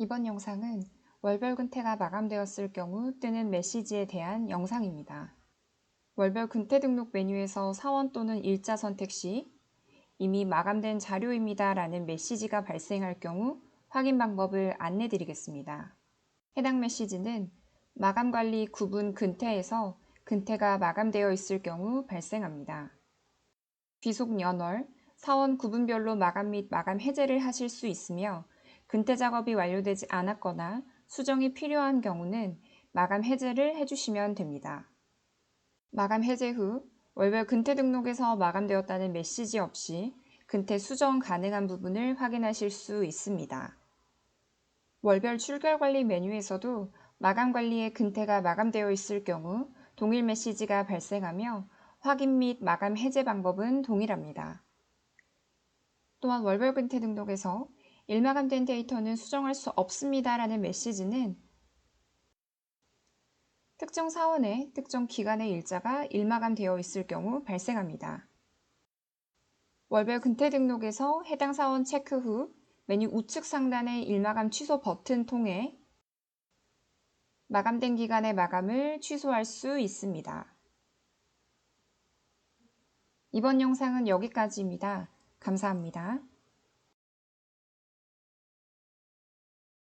이번 영상은 월별 근태가 마감되었을 경우 뜨는 메시지에 대한 영상입니다. 월별 근태 등록 메뉴에서 사원 또는 일자 선택 시 이미 마감된 자료입니다 라는 메시지가 발생할 경우 확인 방법을 안내 드리겠습니다. 해당 메시지는 마감관리 구분 근태에서 근태가 마감되어 있을 경우 발생합니다. 귀속 연월, 사원 구분별로 마감 및 마감 해제를 하실 수 있으며 근태 작업이 완료되지 않았거나 수정이 필요한 경우는 마감 해제를 해주시면 됩니다. 마감 해제 후 월별 근태 등록에서 마감되었다는 메시지 없이 근태 수정 가능한 부분을 확인하실 수 있습니다. 월별 출결 관리 메뉴에서도 마감 관리의 근태가 마감되어 있을 경우 동일 메시지가 발생하며 확인 및 마감 해제 방법은 동일합니다. 또한 월별 근태 등록에서 일마감된 데이터는 수정할 수 없습니다 라는 메시지는 특정 사원의 특정 기간의 일자가 일마감되어 있을 경우 발생합니다. 월별 근태 등록에서 해당 사원 체크 후 메뉴 우측 상단의 일마감 취소 버튼 통해 마감된 기간의 마감을 취소할 수 있습니다. 이번 영상은 여기까지입니다. 감사합니다.